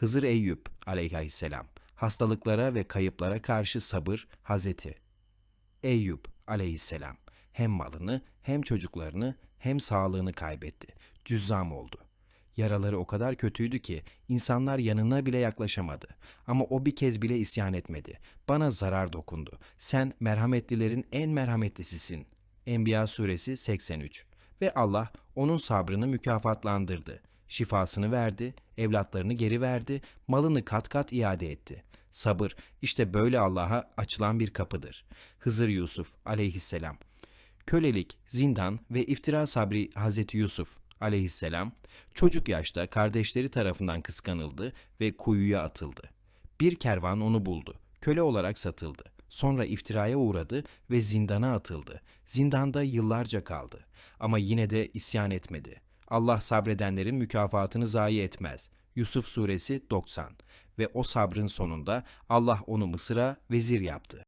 Hızır Eyüp aleyhisselam. Hastalıklara ve kayıplara karşı sabır Hazreti Eyüp aleyhisselam. Hem malını hem çocuklarını hem sağlığını kaybetti. Cüzzam oldu. Yaraları o kadar kötüydü ki insanlar yanına bile yaklaşamadı. Ama o bir kez bile isyan etmedi. Bana zarar dokundu. Sen merhametlilerin en merhametlisisin. Enbiya suresi 83. Ve Allah onun sabrını mükafatlandırdı. Şifasını verdi, evlatlarını geri verdi, malını kat kat iade etti. Sabır işte böyle Allah'a açılan bir kapıdır. Hızır Yusuf aleyhisselam. Kölelik, zindan ve iftira sabri Hazreti Yusuf aleyhisselam çocuk yaşta kardeşleri tarafından kıskanıldı ve kuyuya atıldı. Bir kervan onu buldu. Köle olarak satıldı. Sonra iftiraya uğradı ve zindana atıldı. Zindanda yıllarca kaldı. Ama yine de isyan etmedi. Allah sabredenlerin mükafatını zayi etmez. Yusuf suresi 90 ve o sabrın sonunda Allah onu Mısır'a vezir yaptı.